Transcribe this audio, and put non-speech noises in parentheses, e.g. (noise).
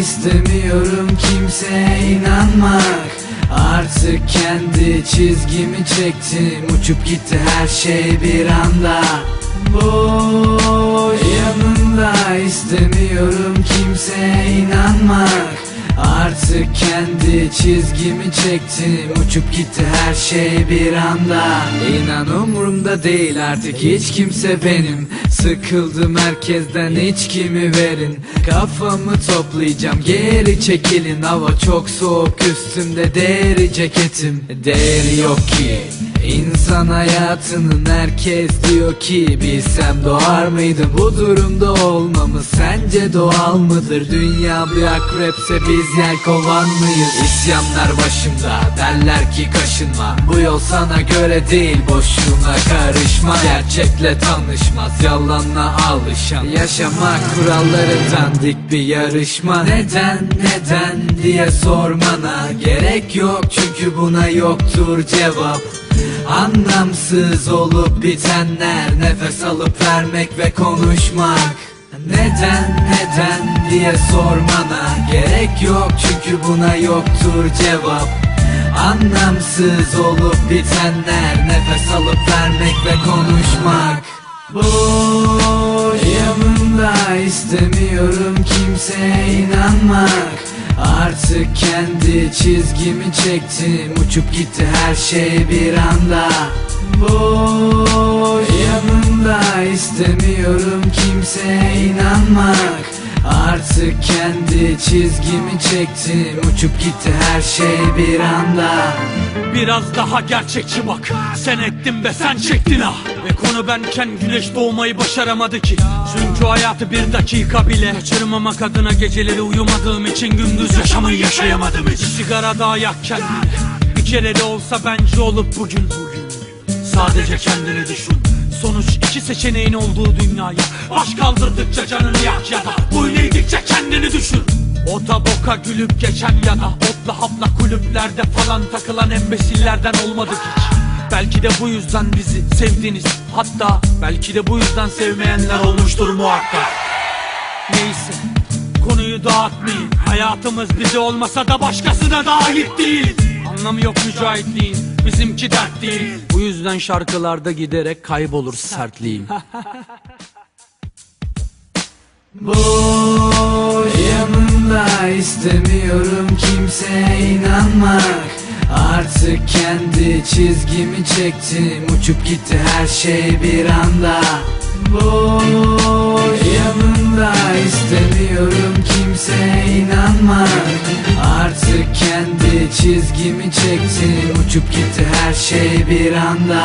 istemiyorum kimseye inanmak. Artık kendi çizgimi çektim Uçup gitti her şey bir anda Boş yanımda istemiyorum kimseye inanmak. Artık kendi çizgimi çektim. Uçup gitti her şey bir anda. İnan umurumda değil artık hiç kimse benim. Sıkıldım herkesten hiç kimi verin. Kafamı toplayacağım geri çekilin. Hava çok soğuk üstümde deri ceketim. Değeri yok ki İnsan hayatının herkes diyor ki Bilsem doğar mıydı bu durumda olmamız? Sence doğal mıdır? Dünya bir akrepse biz yelkovan mıyız? İsyanlar başımda derler ki kaşınma. Bu yol sana göre değil boşluğuna karışma. Gerçekle tanışmaz yalanla alışan. Yaşamak kurallarından dik bir yarışma. Neden neden diye sormana gerek yok. Çünkü buna yoktur cevap Anlamsız olup bitenler Nefes alıp vermek ve konuşmak. Neden neden diye sormana gerek yok Çünkü buna yoktur cevap. Anlamsız olup bitenler Nefes alıp vermek ve konuşmak. Boş yanımda istemiyorum kimseye inanmak Artık kendi çizgimi çektim. Uçup gitti her şey bir anda. Boş. Yanımda istemiyorum kimseye inanmak. Artık kendi çizgimi çektim. Uçup gitti her şey bir anda. Biraz daha gerçekçi bak. Sen ettin be sen çektin ha Konu benken güneş doğmayı başaramadı ki. Çünkü hayatı bir dakika bile Kaçırmamak adına geceleri uyumadığım için Gündüz yaşamayı yaşayamadım hiç. Sigara daha yak kendine Bir kere de olsa bence olup bugün. Sadece kendini düşün. Sonuç iki seçeneğin olduğu dünyaya. Baş kaldırdıkça canını yak ya da Boyun eğdikçe kendini düşün. Ota boka gülüp geçen ya da Otla hapla kulüplerde falan takılan embesillerden olmadık hiç Belki de bu yüzden bizi sevdiniz. Hatta belki de bu yüzden sevmeyenler olmuştur muhakkak. Neyse konuyu dağıtmayın. Hayatımız bize olmasa da başkasına da ait değil. Anlamı yok mücahitliğin bizimki dert değil. Bu yüzden şarkılarda giderek kaybolur sertliğim. (laughs) Boş yanımda istemiyorum kimseye inanmak Artık kendi çizgimi çektim. Uçup gitti her şey bir anda. Boş. Yanımda istemiyorum kimseye inanmak Artık kendi çizgimi çektim. Uçup gitti her şey bir anda